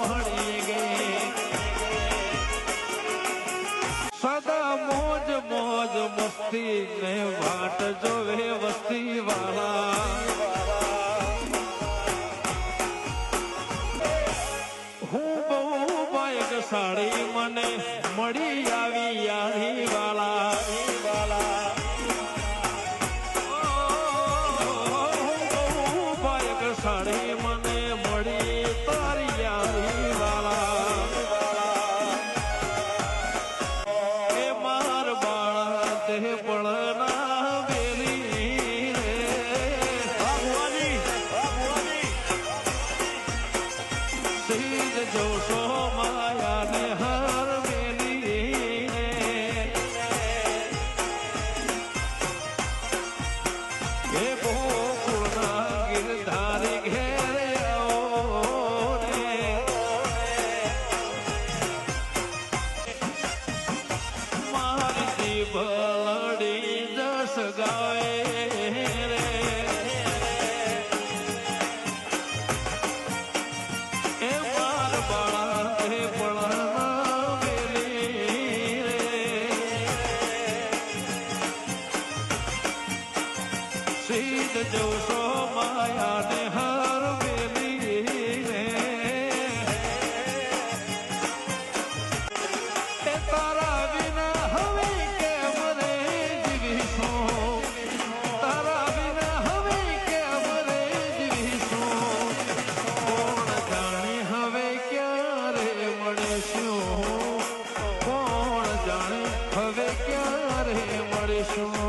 મળી ગઈ સદા મોજ મોજ મસ્તી ને જોવે વસ્તી હું બહુ બાયક સાડી મને મળી આવી યારી વાળા સાડી મને મળી તારી યારી વાલા એ માર બાળા તે પળના બેલી રે. સીધ જોશો માયાને હર મેલી એ ગોકુળના જસ ગાય રે એ માર બાળા તે પળના મેલી રે. સીધ જોશો માયા Hare Shama. Um